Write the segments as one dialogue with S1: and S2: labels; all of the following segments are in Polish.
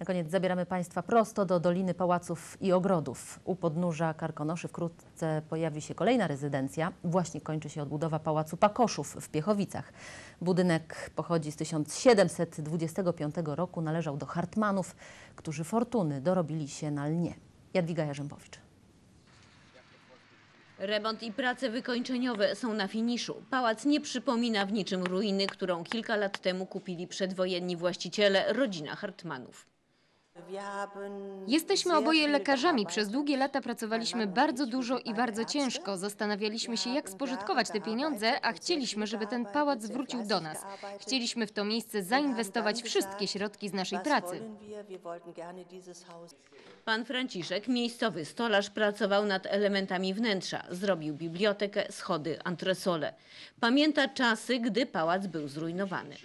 S1: Na koniec zabieramy Państwa prosto do Doliny Pałaców i Ogrodów. U podnóża Karkonoszy wkrótce pojawi się kolejna rezydencja. Właśnie kończy się odbudowa Pałacu Pakoszów w Piechowicach. Budynek pochodzi z 1725 roku, należał do Hartmanów, którzy fortuny dorobili się na lnie. Jadwiga Jarzębowicz.
S2: Remont i prace wykończeniowe są na finiszu. Pałac nie przypomina w niczym ruiny, którą kilka lat temu kupili przedwojenni właściciele, rodzina Hartmanów.
S3: Jesteśmy oboje lekarzami. Przez długie lata pracowaliśmy bardzo dużo i bardzo ciężko. Zastanawialiśmy się, jak spożytkować te pieniądze, a chcieliśmy, żeby ten pałac wrócił do nas. Chcieliśmy w to miejsce zainwestować wszystkie środki z naszej pracy.
S2: Pan Franciszek, miejscowy stolarz, pracował nad elementami wnętrza. Zrobił bibliotekę, schody, antresole. Pamięta czasy, gdy pałac był zrujnowany.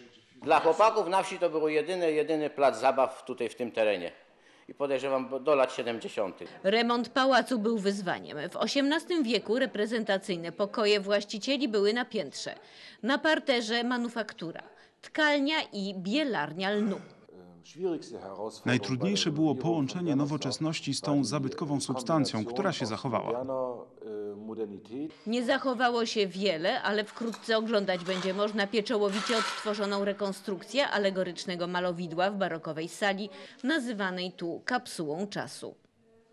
S4: Dla chłopaków na wsi to był jedyny, jedyny plac zabaw tutaj w tym terenie. I podejrzewam do lat 70.
S2: Remont pałacu był wyzwaniem. W XVIII wieku reprezentacyjne pokoje właścicieli były na piętrze. Na parterze manufaktura, tkalnia i bielarnia lnu.
S5: Najtrudniejsze było połączenie nowoczesności z tą zabytkową substancją, która się zachowała.
S2: Nie zachowało się wiele, ale wkrótce oglądać będzie można pieczołowicie odtworzoną rekonstrukcję alegorycznego malowidła w barokowej sali, nazywanej tu kapsułą czasu.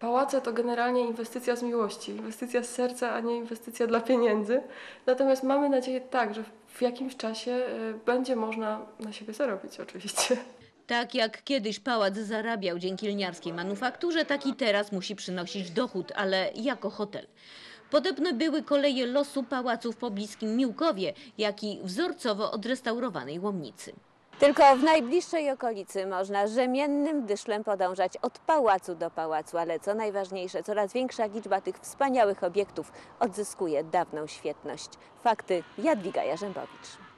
S6: Pałace to generalnie inwestycja z miłości, inwestycja z serca, a nie inwestycja dla pieniędzy. Natomiast mamy nadzieję tak, że w jakimś czasie y, będzie można na siebie zarobić oczywiście.
S2: Tak jak kiedyś pałac zarabiał dzięki lniarskiej manufakturze, tak i teraz musi przynosić dochód, ale jako hotel. Podobne były koleje losu pałacu w pobliskim Miłkowie, jak i wzorcowo odrestaurowanej Łomnicy.
S7: Tylko w najbliższej okolicy można rzemiennym dyszlem podążać od pałacu do pałacu, ale co najważniejsze, coraz większa liczba tych wspaniałych obiektów odzyskuje dawną świetność. Fakty Jadwiga Jarzębowicz.